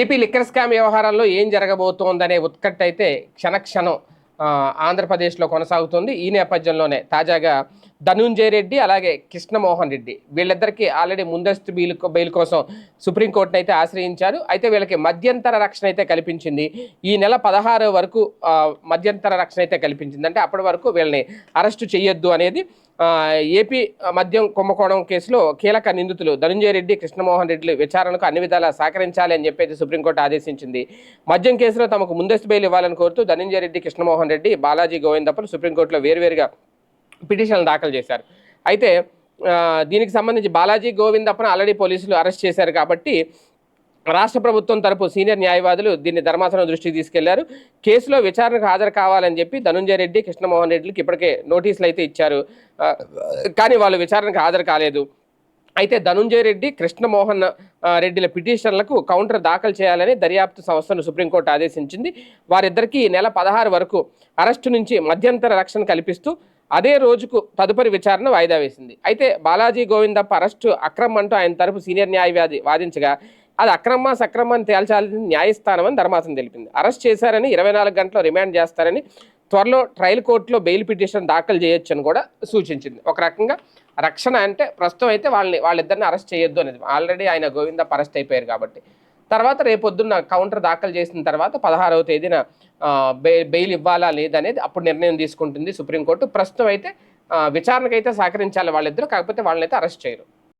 AP liquor scam వ్యవహారాల్లో ఏం జరగబోతోందనే ఉత్కట్ అయితే క్షణక్షణం ఆంధ్రప్రదేశ్లో కొనసాగుతుంది. ఈ నేపథ్యంలోనే తాజాగా ధనుంజయ రెడ్డి అలాగే కృష్ణమోహన్ రెడ్డి. వీళ్ళిద్దరికీ ఆల్రెడీ ముందస్తు బెయిల్ బెయిల్ కోసం సుప్రీంకోర్టును అయితే ఆశ్రయించారు. అయితే వీళ్ళకి మధ్యంతర రక్షణ అయితే కల్పించింది. ఈ నెల పదహారు వరకు మధ్యంతర రక్షణ అయితే కల్పించింది. అంటే అప్పటి వరకు వీళ్ళని అరెస్టు చేయొద్దు అనేది ఏపీ మద్యం కుంభకోణం కేసులో కీలక నిందితులు ధనుంజయ రెడ్డి కృష్ణమోహన్ రెడ్డి విచారణకు అన్ని విధాలా సహకరించాలి అని చెప్పి సుప్రీంకోర్టు ఆదేశించింది. మద్యం కేసులో తమకు ముందస్తు బెయిల్ ఇవ్వాలని కోరుతూ ధనుంజయ రెడ్డి కృష్ణమోహన్ రెడ్డి బాలాజీ గోవిందప్పలు సుప్రీంకోర్టులో వేరువేరుగా పిటిషన్లు దాఖలు చేశారు. అయితే దీనికి సంబంధించి బాలాజీ గోవిందప్పను ఆల్రెడీ పోలీసులు అరెస్ట్ చేశారు కాబట్టి రాష్ట్ర ప్రభుత్వం తరపు సీనియర్ న్యాయవాదులు దీన్ని ధర్మాసనం దృష్టికి తీసుకెళ్ళారు. కేసులో విచారణకు హాజరు కావాలని చెప్పి ధనుంజయ రెడ్డి కృష్ణమోహన్ రెడ్డికి ఇప్పటికే నోటీసులు అయితే ఇచ్చారు కానీ వాళ్ళు విచారణకు హాజరు కాలేదు. అయితే ధనుంజయ రెడ్డి కృష్ణమోహన్ రెడ్డిల పిటిషన్లకు కౌంటర్ దాఖలు చేయాలని దర్యాప్తు సంస్థను సుప్రీంకోర్టు ఆదేశించింది. వారిద్దరికీ నెల పదహారు వరకు అరెస్టు నుంచి మధ్యంతర రక్షణ కల్పిస్తూ అదే రోజుకు తదుపరి విచారణ వాయిదా వేసింది. అయితే బాలాజీ గోవిందప్ప అరెస్టు అక్రమం అంటూ ఆయన తరపు సీనియర్ న్యాయవాది వాదించగా అది అక్రమ సక్రమాన్ని తేల్చాలని న్యాయస్థానమని న్యాయస్థానం అని ధర్మాసనం తెలిపింది. అరెస్ట్ చేశారని ఇరవై నాలుగు గంటలు రిమాండ్ చేస్తారని త్వరలో ట్రయల్ కోర్టులో బెయిల్ పిటిషన్ దాఖలు చేయొచ్చని కూడా సూచించింది. ఒక రకంగా రక్షణ అంటే ప్రస్తుతం అయితే వాళ్ళని వాళ్ళిద్దరిని అరెస్ట్ చేయొద్దు అనేది. ఆల్రెడీ ఆయన గోవిందప్ప అరెస్ట్ అయిపోయారు కాబట్టి. తర్వాత రేపొద్దున్న కౌంటర్ దాఖలు చేసిన తర్వాత పదహారవ తేదీన బెయిల్ ఇవ్వాలా లేదనేది అప్పుడు నిర్ణయం తీసుకుంటుంది సుప్రీంకోర్టు. ప్రస్తుతం అయితే విచారణకైతే సహకరించాలి వాళ్ళిద్దరూ కాకపోతే వాళ్ళని అయితే అరెస్ట్ చేయరు.